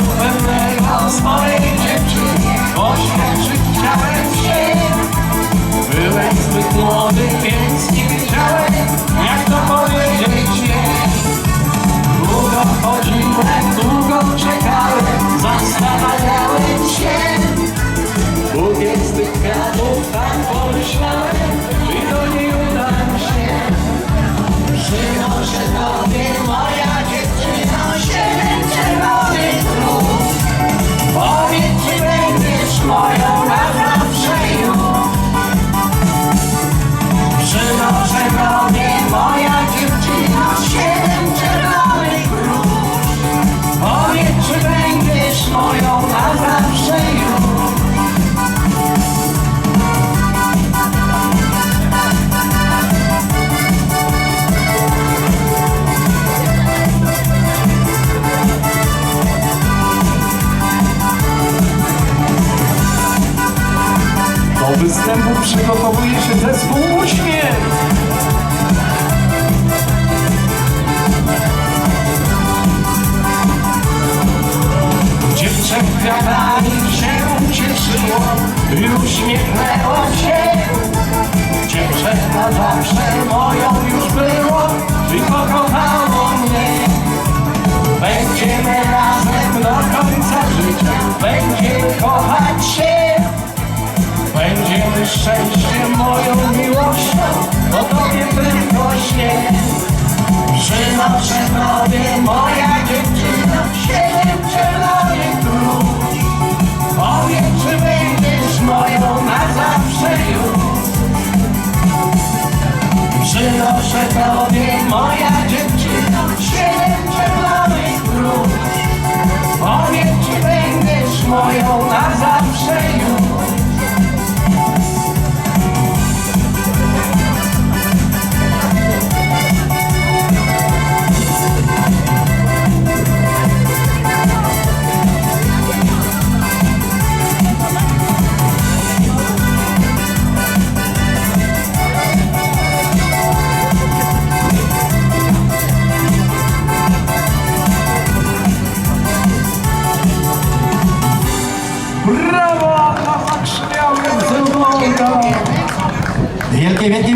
When the house występu przygotowuje się zespół Uśmiech. Dziewczę kwiatami się ucieszyło i uśmiechnęło się. Dziewczę na zawsze moją Będziemy szczęściem moją miłością, o Tobie tylko śnie. Przynoszę Tobie, moja dziewczyno, siedem czerwonych róż. Powiedz, czy będziesz moją na zawsze już. Przynoszę Tobie, moja vem aqui, vem aqui.